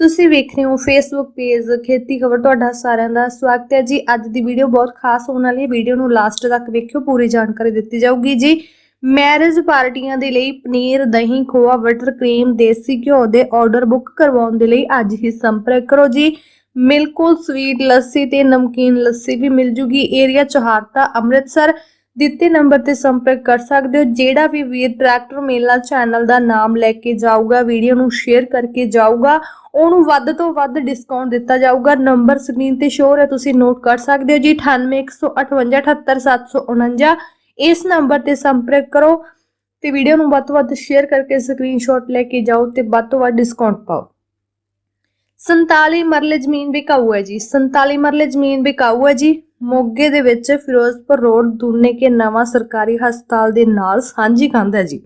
ਤੁਸੀਂ ਵੇਖ ਰਹੇ ਹੋ ਫੇਸਬੁੱਕ ਪੇਜ ਖੇਤੀ ਖਬਰ ਤੁਹਾਡਾ ਸਾਰਿਆਂ ਦਾ ਸਵਾਗਤ ਹੈ ਜੀ। ਅੱਜ ਦੀ ਵੀਡੀਓ ਬਹੁਤ ਖਾਸ ਹੋਣ ਵਾਲੀ ਹੈ। ਵੀਡੀਓ ਨੂੰ ਲਾਸਟ ਤੱਕ ਵੇਖਿਓ, ਪੂਰੀ ਜਾਣਕਾਰੀ ਦਿੱਤੀ ਜਾਊਗੀ ਜੀ। ਮੈਰਿਜ ਪਾਰਟੀਆਂ ਦੇ ਲਈ ਪਨੀਰ, ਦਹੀਂ, ਖੋਆ ਬਟਰ ਕਰੀਮ ਦੇਸੀ ਘਿਓ ਦੇ ਆਰਡਰ ਬੁੱਕ ਕਰਵਾਉਣ ਦੇ ਲਈ ਅੱਜ ਹੀ ਸੰਪਰਕ ਕਰੋ ਜੀ। ਮਿਲਕੋ ਸਵੀਟ ਲੱਸੀ ਤੇ ਨਮਕੀਨ ਲੱਸੀ ਵੀ ਮਿਲ ਜੂਗੀ। ਏਰੀਆ ਚੌਹਾਰਤਾ ਅੰਮ੍ਰਿਤਸਰ। ਦਿੱਤੇ ਨੰਬਰ ਤੇ ਸੰਪਰਕ ਕਰ ਸਕਦੇ ਹੋ। ਜਿਹੜਾ ਵੀ ਵੀਰ ਟਰੈਕਟਰ ਮੇਲਾ ਚੈਨਲ ਦਾ ਨਾਮ ਲੈ ਕੇ ਜਾਊਗਾ, ਵੀਡੀਓ ਨੂੰ ਸ਼ੇਅਰ ਕਰਕੇ ਜਾਊਗਾ, ਉਹਨੂੰ ਵੱਧ ਤੋਂ ਵੱਧ ਡਿਸਕਾਊਂਟ ਦਿੱਤਾ ਜਾਊਗਾ। ਨੰਬਰ ਸਕਰੀਨ ਤੇ ਸ਼ੋਅ ਹੈ, ਤੁਸੀਂ ਨੋਟ ਕਰ ਸਕਦੇ ਹੋ ਜੀ। 9815878749 ਇਸ ਨੰਬਰ ਤੇ ਸੰਪਰਕ ਕਰੋ ਤੇ ਵੀਡੀਓ ਨੂੰ ਵੱਧ ਤੋਂ ਵੱਧ ਸ਼ੇਅਰ ਕਰਕੇ ਸਕਰੀਨਸ਼ਾਟ ਲੈ ਕੇ ਜਾਓ ਤੇ ਵੱਧ ਤੋਂ ਵੱਧ ਡਿਸਕਾਊਂਟ ਪਾਓ। 47 ਮਰਲੇ ਜ਼ਮੀਨ ਵਿਕਾਊ ਹੈ ਜੀ। 47 ਮਰਲੇ ਜ਼ਮੀਨ ਵਿਕਾਊ ਹੈ ਜੀ। ਮੋਗੇ ਦੇ ਵਿੱਚ ਫਿਰੋਜ਼ਪੁਰ ਰੋਡ ਦੂਨੇ ਕੇ ਨਵਾਂ ਸਰਕਾਰੀ ਹਸਪਤਾਲ ਦੇ ਨਾਲ ਸਾਂਝੀ ਕੰਧ ਹੈ ਜੀ।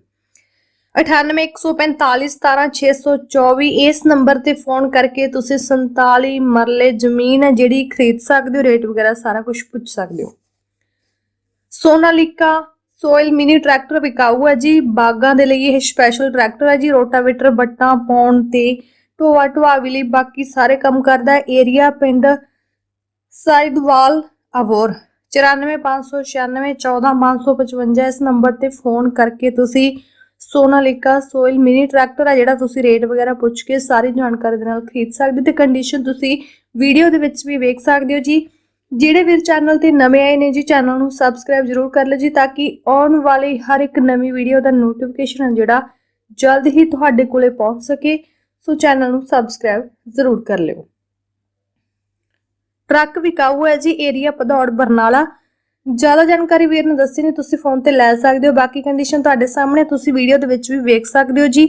9814517624 ਇਸ ਨੰਬਰ ਤੇ ਫੋਨ ਕਰਕੇ ਤੁਸੀਂ 47 ਮਰਲੇ ਜ਼ਮੀਨ ਹੈ ਜਿਹੜੀ ਖਰੀਦ ਸਕਦੇ ਹੋ, ਰੇਟ ਵਗੈਰਾ ਸਾਰਾ ਕੁਝ ਪੁੱਛ ਸਕਦੇ ਹੋ। ਸੋਨਾਲੀਕਾ ਸੋਇਲ ਮਿਨੀ ਟਰੈਕਟਰ ਵਿਕਾਊ ਹੈ ਜੀ। ਬਾਗਾਂ ਦੇ ਲਈ ਇਹ ਸਪੈਸ਼ਲ ਟਰੈਕਟਰ ਹੈ ਜੀ। ਰੋਟਾਵੇਟਰ, ਬੱਟਾਂ ਪਾਉਣ ਤੇ ਢੋਆ ਢੁਆਵੀ ਲਈ ਬਾਕੀ ਸਾਰੇ ਕੰਮ ਕਰਦਾ ਏਰੀਆ ਪਿੰਡ ਸਾਈਦਵਾਲ ਅਬੋਰ 9459614555 ਇਸ ਨੰਬਰ ਤੇ ਫੋਨ ਕਰਕੇ ਤੁਸੀਂ ਸੋਨਾਲੀਕਾ ਸੋਇਲ ਮਿਨੀ ਟਰੈਕਟਰ ਆ ਜਿਹੜਾ ਤੁਸੀਂ ਰੇਟ ਵਗੈਰਾ ਪੁੱਛ ਕੇ ਸਾਰੀ ਜਾਣਕਾਰੀ ਦੇ ਨਾਲ ਖਰੀਦ ਸਕਦੇ ਹੋ ਤੇ ਕੰਡੀਸ਼ਨ ਤੁਸੀਂ ਵੀਡੀਓ ਦੇ ਵਿੱਚ ਵੀ ਵੇਖ ਸਕਦੇ ਹੋ ਜੀ। ਜਿਹੜੇ ਵੀਰ ਚੈਨਲ ਤੇ ਨਵੇਂ ਆਏ ਨੇ ਜੀ, ਚੈਨਲ ਨੂੰ ਸਬਸਕ੍ਰਾਈਬ ਜ਼ਰੂਰ ਕਰ ਲਓ ਜੀ ਤਾਂ ਕਿ ਆਉਣ ਵਾਲੀ ਹਰ ਇੱਕ ਨਵੀਂ ਵੀਡੀਓ ਦਾ ਨੋਟੀਫਿਕੇਸ਼ਨ ਹੈ ਜਿਹੜਾ ਜਲਦ ਹੀ ਤੁਹਾਡੇ ਕੋਲੇ ਪਹੁੰਚ ਸਕੇ। ਸੋ ਚੈਨਲ ਨੂੰ ਸਬਸਕ੍ਰਾਈਬ ਜ਼ਰੂਰ ਕਰ ਲਿਓ। ਟਰੱਕ ਵਿਕਾਊ ਹੈ ਜੀ, ਏਰੀਆ ਭਦੌੜ, ਬਰਨਾਲਾ। ਜ਼ਿਆਦਾ ਜਾਣਕਾਰੀ ਵੀਰ ਨੂੰ ਦੱਸੀ ਨਹੀਂ, ਤੁਸੀਂ ਫੋਨ ਤੇ ਲੈ ਸਕਦੇ ਹੋ। ਬਾਕੀ ਕੰਡੀਸ਼ਨ ਤੁਹਾਡੇ ਸਾਹਮਣੇ, ਤੁਸੀਂ ਵੀਡੀਓ ਦੇ ਵਿੱਚ ਵੀ ਵੇਖ ਸਕਦੇ ਹੋ ਜੀ।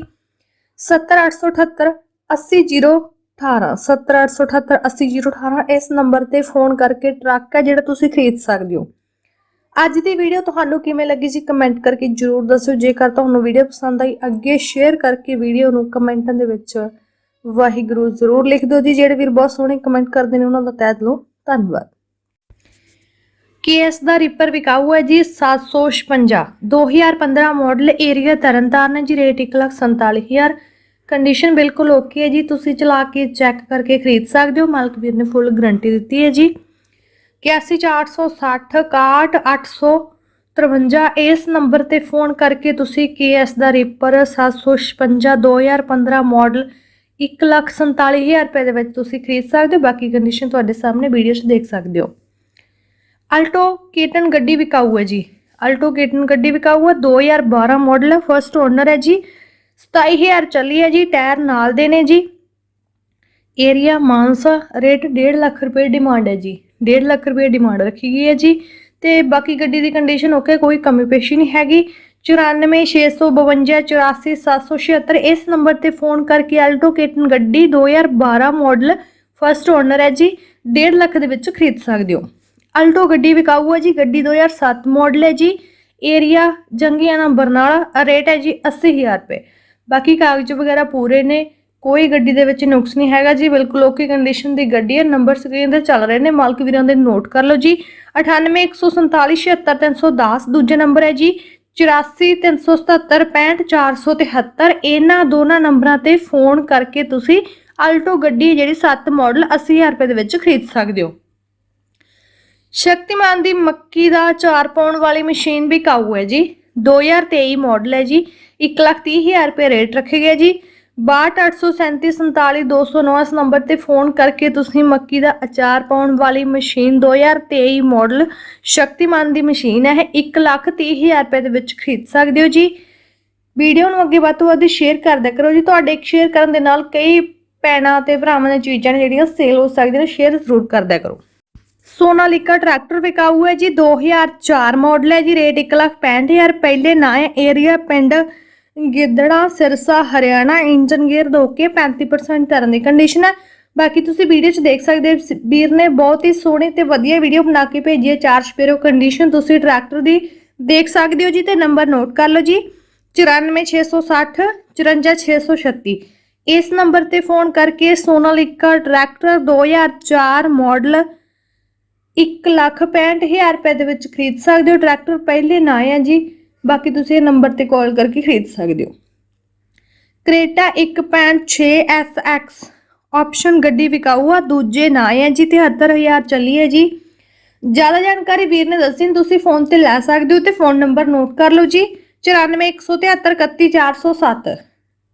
70878 80018 70878 80018 ਇਸ ਨੰਬਰ ਤੇ ਫੋਨ ਕਰਕੇ ਟਰੱਕ ਹੈ ਜਿਹੜਾ ਤੁਸੀਂ ਖਰੀਦ ਸਕਦੇ ਹੋ। ਅੱਜ ਦੀ ਵੀਡੀਓ ਤੁਹਾਨੂੰ ਕਿਵੇਂ ਲੱਗੀ ਜੀ ਕਮੈਂਟ ਕਰਕੇ ਜਰੂਰ ਦੱਸਿਓ। ਜੇਕਰ ਤੁਹਾਨੂੰ ਵੀਡੀਓ ਪਸੰਦ ਆਈ, ਅੱਗੇ ਸ਼ੇਅਰ ਕਰਕੇ ਵੀਡੀਓ ਨੂੰ ਕਮੈਂਟਾਂ ਦੇ ਵਿੱਚ ਵਾਹਿਗੁਰੂ ਜ਼ਰੂਰ ਲਿਖ ਦਿਓ ਜੀ, ਜਿਹੜੇ ਵੀਰ ਬਹੁਤ ਸੋਹਣੇ ਕਮੈਂਟ ਕਰਦੇ ਨੇ, ਉਹਨਾਂ ਦਾ ਤਹਿ ਦਿਲੋਂ ਧੰਨਵਾਦ। ਕੇਐਸ ਦਾ ਰਿਪਰ ਵਿਕਾਊ ਹੈ ਜੀ 756 2015 ਮਾਡਲ ਏਰੀਆ ਤਰਨਤਾਰਨ ਜੀ ਰੇਟ 147000 ਕੰਡੀਸ਼ਨ ਬਿਲਕੁਲ ਓਕੇ ਹੈ ਜੀ, ਤੁਸੀਂ ਚਲਾ ਕੇ ਚੈੱਕ ਕਰਕੇ ਖਰੀਦ ਸਕਦੇ ਹੋ, ਮਾਲਕ ਵੀਰ ਨੇ ਫੁੱਲ ਗਾਰੰਟੀ ਦਿੱਤੀ ਹੈ ਜੀ। 8146 853 ਇਸ ਨੰਬਰ ਤੇ ਫੋਨ ਕਰਕੇ ਤੁਸੀਂ ਕੇਐਸ ਦਾ ਰੀਪਰ 756 2015 ਮਾਡਲ 147000 ਰੁਪਏ ਦੇ ਵਿੱਚ ਤੁਸੀਂ ਖਰੀਦ ਸਕਦੇ ਹੋ, ਬਾਕੀ ਕੰਡੀਸ਼ਨ ਤੁਹਾਡੇ ਸਾਹਮਣੇ ਵੀਡੀਓ 'ਚ ਦੇਖ ਸਕਦੇ ਹੋ। ਅਲਟੋ ਕੇਟਨ ਗੱਡੀ ਵਿਕਾਊ ਹੈ ਜੀ। ਅਲਟੋ ਕੇਟਨ ਗੱਡੀ ਵਿਕਾਊ ਹੈ 2012 ਮਾਡਲ ਹੈ ਫਰਸਟ ਓਨਰ ਹੈ ਜੀ। 27000 ਚੱਲੀ ਹੈ ਜੀ, ਟਾਇਰ ਨਾਲ ਦੇ ਨੇ ਜੀ। ਏਰੀਆ ਮਾਨਸਾ ਰੇਟ 1.5 ਲੱਖ ਰੁਪਏ ਡਿਮਾਂਡ ਹੈ ਜੀ। 1.5 ਲੱਖ ਰੁਪਏ ਡਿਮਾਂਡ ਰੱਖੀ ਗਈ ਹੈ ਜੀ। ਤੇ ਬਾਕੀ ਗੱਡੀ ਦੀ ਕੰਡੀਸ਼ਨ ਓਕੇ ਕੋਈ ਕਮੀ ਪੇਸ਼ੀ ਨਹੀਂ ਹੈਗੀ। 9465 84776 ਇਸ ਨੰਬਰ ਤੇ ਫੋਨ ਕਰਕੇ ਅਲਟੋ ਕੇਟਨ ਗੱਡੀ 2012 ਮਾਡਲ ਫਰਸਟ ਓਨਰ ਹੈ ਜੀ 1.5 ਲੱਖ ਦੇ ਵਿੱਚ ਖਰੀਦ ਸਕਦੇ ਹੋ। ਅਲਟੋ ਗੱਡੀ ਵਿਕਾਊ ਹੈ ਜੀ, ਗੱਡੀ 2007 ਮਾਡਲ ਹੈ ਜੀ, ਏਰੀਆ ਜੰਗੀਆਣਾ ਬਰਨਾਲਾ ਰੇਟ ਹੈ ਜੀ 80000 ਰੁਪਏ। ਬਾਕੀ ਕਾਗਜ਼ ਵਗੈਰਾ ਪੂਰੇ ਨੇ, ਕੋਈ ਗੱਡੀ ਦੇ ਵਿੱਚ ਨੁਕਸ ਨਹੀਂ ਹੈਗਾ ਜੀ, ਬਿਲਕੁਲ ਓਕੇ ਕੰਡੀਸ਼ਨ ਦੀ ਗੱਡੀ ਹੈ, ਨੰਬਰ ਸਕਰੀਨ ਤੇ ਚੱਲ ਰਹੇ ਨੇ, ਮਾਲਕ ਵੀਰਾਂ ਦੇ ਨੋਟ ਕਰ ਲਓ ਜੀ। 9814477310 ਦੂਜਾ ਨੰਬਰ ਹੈ ਜੀ 8437765473 ਇਹਨਾਂ ਦੋਨਾਂ ਨੰਬਰਾਂ ਤੇ ਫੋਨ ਕਰਕੇ ਤੁਸੀਂ ਅਲਟੋ ਗੱਡੀ ਜਿਹੜੀ 7 ਮਾਡਲ 80000 ਰੁਪਏ ਦੇ ਵਿੱਚ ਖਰੀਦ ਸਕਦੇ ਹੋ। ਸ਼ਕਤੀਮਾਨ ਦੀ ਮੱਕੀ ਦਾ ਚਾਰ ਪਾਉਣ ਵਾਲੀ ਮਸ਼ੀਨ ਵੀ ਕਾਊ ਹੈ ਜੀ। 2023 ਮਾਡਲ ਹੈ ਜੀ। 130000 ਰੁਪਏ ਰੇਟ ਰੱਖੇ ਗਏ ਜੀ। 6283747209 ਇਸ ਨੰਬਰ ਤੇ ਫੋਨ ਕਰਕੇ ਤੁਸੀਂ ਮੱਕੀ ਦਾ ਅਚਾਰ ਪਾਉਣ ਵਾਲੀ ਮਸ਼ੀਨ 2023 ਮਾਡਲ ਸ਼ਕਤੀਮਾਨ ਦੀ ਮਸ਼ੀਨ ਹੈ ਇਹ 130000 ਰੁਪਏ ਦੇ ਵਿੱਚ ਖਰੀਦ ਸਕਦੇ ਹੋ ਜੀ। ਵੀਡੀਓ ਨੂੰ ਅੱਗੇ ਵੱਧ ਤੋਂ ਵੱਧ ਸ਼ੇਅਰ ਕਰਦਿਆ ਕਰੋ ਜੀ। ਤੁਹਾਡੇ ਇੱਕ ਸ਼ੇਅਰ ਕਰਨ ਦੇ ਨਾਲ ਕਈ ਭੈਣਾਂ ਤੇ ਭਰਾਵਾਂ ਦੀਆਂ ਚੀਜ਼ਾਂ ਨੇ ਜਿਹੜੀਆਂ ਸੇਲ ਹੋ ਸਕਦੀਆਂ ਨੇ ਸ਼ੇਅਰ ਜ਼ਰੂਰ ਕਰਦਿਆ ਕਰੋ। ਸੋਨਾਲੀਕਾ ਟਰੈਕਟਰ ਵਿਕਾਊ ਹੈ ਜੀ 2004 ਮਾਡਲ ਹੈ ਜੀ। ਰੇਟ 165000 ਪਹਿਲੇ ਨਾਂ ਹੈ ਏਰੀਆ ਪਿੰਡ ਗਿੱਦੜਾ, ਸਿਰਸਾ, ਹਰਿਆਣਾ ਇੰਜਨ ਗੇਅਰ ਦੋ ਕੇ 35% ਕਰਨ ਦੀ ਕੰਡੀਸ਼ਨ ਹੈ। ਬਾਕੀ ਤੁਸੀਂ ਵੀਡੀਓ 'ਚ ਦੇਖ ਸਕਦੇ ਹੋ, ਸ- ਵੀਰ ਨੇ ਬਹੁਤ ਹੀ ਸੋਹਣੀ ਤੇ ਵਧੀਆ ਵੀਡੀਓ ਬਣਾ ਕੇ ਭੇਜੀ ਹੈ, ਚਾਰ ਸਪੇਰੋ ਕੰਡੀਸ਼ਨ ਤੁਸੀਂ ਟਰੈਕਟਰ ਦੀ ਦੇਖ ਸਕਦੇ ਹੋ ਜੀ ਤੇ ਨੰਬਰ ਨੋਟ ਕਰ ਲਓ ਜੀ। 94660 54636 ਇਸ ਨੰਬਰ ਤੇ ਫੋਨ ਕਰਕੇ ਸੋਨਾਲੀਕਾ ਟਰੈਕਟਰ 2004 ਮਾਡਲ 1 ਲੱਖ 65000 ਰੁਪਏ ਦੇ ਵਿੱਚ ਖਰੀਦ ਸਕਦੇ ਹੋ। ਟਰੈਕਟਰ ਪਹਿਲੇ ਨਾ ਹੈ ਜੀ। ਬਾਕੀ ਤੁਸੀਂ ਇਹ ਨੰਬਰ ਤੇ ਕਾਲ ਕਰਕੇ ਖਰੀਦ ਸਕਦੇ ਹੋ। ਕ੍ਰੇਟਾ 1.6 SX ਆਪਸ਼ਨ ਗੱਡੀ ਵਿਕਾਊ ਆ ਦੂਜੇ ਨਾ ਹੈ ਜੀ 73000 ਚੱਲੀ ਹੈ ਜੀ। ਜ਼ਿਆਦਾ ਜਾਣਕਾਰੀ ਵੀਰ ਨੇ ਦੱਸੀ ਨੀ, ਤੁਸੀਂ ਫੋਨ ਤੇ ਲੈ ਸਕਦੇ ਹੋ ਤੇ ਫੋਨ ਨੰਬਰ ਨੋਟ ਕਰ ਲਓ ਜੀ। 9417731407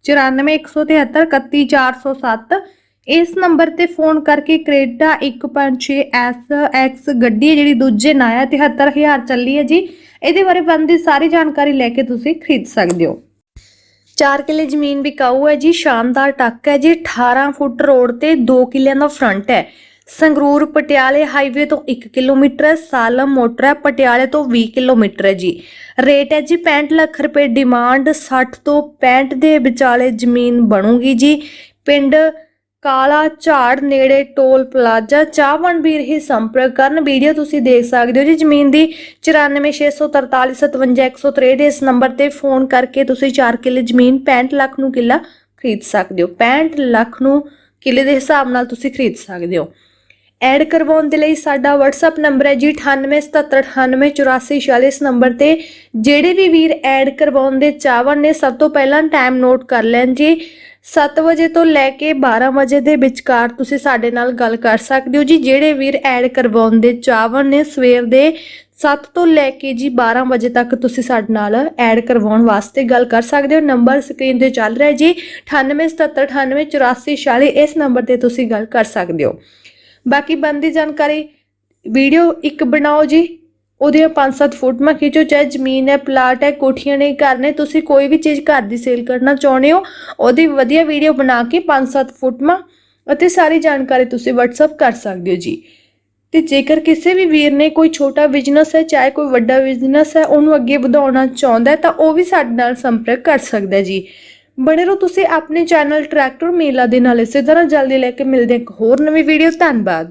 9417731407 ਇਸ ਨੰਬਰ ਤੇ ਫੋਨ ਕਰਕੇ ਕ੍ਰੇਟਾ 1.6 SX ਗੱਡੀ ਹੈ ਜਿਹੜੀ ਦੂਜੇ ਨਾ ਹੈ 73000 ਚੱਲੀ ਹੈ ਜੀ। ਇਹਦੇ ਬਾਰੇ ਬੰਦੀ ਸਾਰੀ ਜਾਣਕਾਰੀ ਲੈ ਕੇ ਤੁਸੀਂ ਖਰੀਦ ਸਕਦੇ ਹੋ। 4 ਕਿੱਲੇ ਜ਼ਮੀਨ ਵਿਕਾਊ ਹੈ ਜੀ, ਸ਼ਾਨਦਾਰ ਟੱਕ ਹੈ ਜੀ 18 ਫੁੱਟ ਰੋਡ ਤੇ 2 ਕਿੱਲਿਆਂ ਦਾ ਫਰੰਟ ਹੈ। ਸੰਗਰੂਰ ਪਟਿਆਲੇ ਹਾਈਵੇ ਤੋਂ 1 ਕਿਲੋਮੀਟਰ ਹੈ, ਸਾਲਮ ਮੋਟਰ ਹੈ, ਪਟਿਆਲੇ ਤੋਂ 20 ਕਿਲੋਮੀਟਰ ਹੈ ਜੀ। ਰੇਟ ਹੈ ਜੀ 65 ਲੱਖ ਰੁਪਏ, ਡਿਮਾਂਡ 60 ਤੋਂ 65 ਦੇ ਵਿਚਾਲੇ ਜ਼ਮੀਨ ਬਣੂਗੀ ਜੀ। ਪਿੰਡ ਕਾਲਾ ਝਾੜ ਨੇੜੇ ਟੋਲ ਪਲਾਜ਼ਾ ਚਾਹਵਣ ਵੀਰ ਹੀ ਸੰਪਰਕ ਕਰਨ ਵੀਡੀਓ ਤੁਸੀਂ ਦੇਖ ਸਕਦੇ ਹੋ ਜੀ। ਜ਼ਮੀਨ ਦੀ 9464457163 ਇਸ ਨੰਬਰ ਤੇ ਫੋਨ ਕਰਕੇ ਤੁਸੀਂ 4 ਕਿੱਲੇ ਜ਼ਮੀਨ 65 ਲੱਖ ਨੂੰ ਕਿੱਲਾ ਖਰੀਦ ਸਕਦੇ ਹੋ। 65 ਲੱਖ ਨੂੰ ਕਿੱਲੇ ਦੇ ਹਿਸਾਬ ਨਾਲ ਤੁਸੀਂ ਖਰੀਦ ਸਕਦੇ ਹੋ। ਐਡ ਕਰਵਾਉਣ ਦੇ ਲਈ ਸਾਡਾ WhatsApp ਨੰਬਰ ਹੈ ਜੀ 9877988446 ਇਸ ਨੰਬਰ ਤੇ ਜਿਹੜੇ ਵੀ ਵੀਰ ਐਡ ਕਰਵਾਉਣ ਦੇ ਚਾਹਵਨ ਨੇ, ਸਭ ਤੋਂ ਪਹਿਲਾਂ ਟਾਈਮ ਨੋਟ ਕਰ ਲੈਣ ਜੀ। 7 ਵਜੇ ਤੋਂ ਲੈ ਕੇ 12 ਵਜੇ ਦੇ ਵਿਚਕਾਰ ਤੁਸੀਂ ਸਾਡੇ ਨਾਲ ਗੱਲ ਕਰ ਸਕਦੇ ਹੋ ਜੀ। ਜਿਹੜੇ ਵੀਰ ਐਡ ਕਰਵਾਉਣ ਦੇ ਚਾਹਵਨ ਨੇ ਸਵੇਰ ਦੇ 7 ਤੋਂ ਲੈ ਕੇ ਜੀ 12 ਵਜੇ ਤੱਕ ਤੁਸੀਂ ਸਾਡੇ ਨਾਲ ਐਡ ਕਰਵਾਉਣ ਵਾਸਤੇ ਗੱਲ ਕਰ ਸਕਦੇ ਹੋ। ਨੰਬਰ ਸਕਰੀਨ ਤੇ ਚੱਲ ਰਿਹਾ ਹੈ ਜੀ। 9877988446 ਇਸ ਨੰਬਰ ਤੇ ਤੁਸੀਂ ਗੱਲ ਕਰ ਸਕਦੇ ਹੋ। ਬਾਕੀ ਬੰਦੀ ਜਾਣਕਾਰੀ ਵੀਡੀਓ ਇੱਕ ਬਣਾਓ ਜੀ। ਉਹਦੀਆਂ 5-7 ਫੋਟੋਆਂ ਖਿੱਚੋ ਚਾਹੇ ਜ਼ਮੀਨ ਹੈ, ਪਲਾਟ ਹੈ, ਕੋਠੀਆਂ ਨੇ, ਘਰ ਨੇ, ਤੁਸੀਂ ਕੋਈ ਵੀ ਚੀਜ਼ ਘਰ ਦੀ ਸੇਲ ਕਰਨਾ ਚਾਹੁੰਦੇ ਹੋ, ਉਹਦੀ ਵਧੀਆ ਵੀਡੀਓ ਬਣਾ ਕੇ 5-7 ਫੋਟੋਆਂ ਅਤੇ ਸਾਰੀ ਜਾਣਕਾਰੀ ਤੁਸੀਂ WhatsApp ਕਰ ਸਕਦੇ ਹੋ ਜੀ। ਤੇ ਜੇਕਰ ਕਿਸੇ ਵੀ ਵੀਰ ਨੇ ਕੋਈ ਛੋਟਾ ਬਿਜ਼ਨਸ ਹੈ, ਚਾਹੇ ਕੋਈ ਵੱਡਾ ਬਿਜ਼ਨਸ ਹੈ, ਉਹਨੂੰ ਅੱਗੇ ਵਧਾਉਣਾ ਚਾਹੁੰਦਾ ਤਾਂ ਉਹ ਵੀ ਸਾਡੇ ਨਾਲ ਸੰਪਰਕ ਕਰ ਸਕਦਾ ਜੀ। ਬਣੇ ਰਹੋ ਤੁਸੀਂ ਆਪਣੇ ਚੈਨਲ ਟਰੈਕਟਰ ਮੇਲਾ ਦੇ ਨਾਲ। ਇਸੇ ਤਰ੍ਹਾਂ ਜਲਦੀ ਲੈ ਕੇ ਮਿਲਦੇ ਇੱਕ ਹੋਰ ਨਵੀਂ ਵੀਡੀਓ ਧੰਨਵਾਦ।